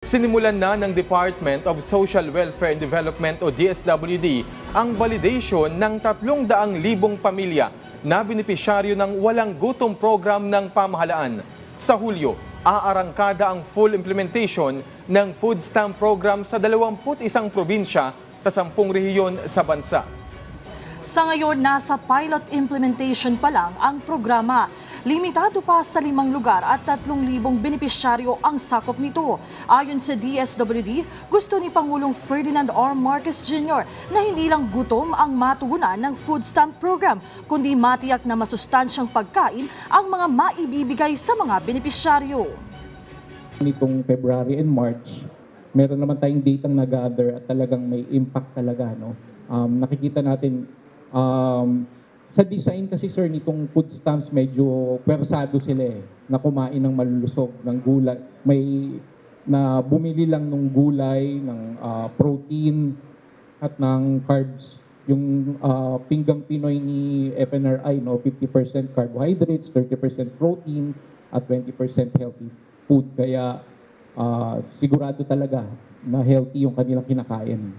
Sinimulan na ng Department of Social Welfare and Development o DSWD ang validation ng 300,000 pamilya na benepisyaryo ng walang gutom program ng pamahalaan. Sa Hulyo, aarangkada ang full implementation ng food stamp program sa 21 probinsya sa 10 rehiyon sa bansa. Sa ngayon, nasa pilot implementation pa lang ang programa. Limitado pa sa limang lugar at 3,000 benepisyaryo ang sakop nito. Ayon sa DSWD, gusto ni Pangulong Ferdinand R. Marcos Jr. na hindi lang gutom ang matugunan ng food stamp program, kundi matiyak na masustansyang pagkain ang mga maibibigay sa mga benepisyaryo. nitong February and March, meron naman tayong data na gather at talagang may impact talaga. No? Um, nakikita natin, um, sa design kasi sir nitong food stamps medyo persado sila eh, na kumain ng malulusog, ng gulay. May na bumili lang ng gulay, ng ah, protein at ng carbs. Yung ah, pinggang Pinoy ni FNRI, no, 50% carbohydrates, 30% protein, at 20% healthy food. Kaya ah, sigurado talaga na healthy yung kanilang kinakain.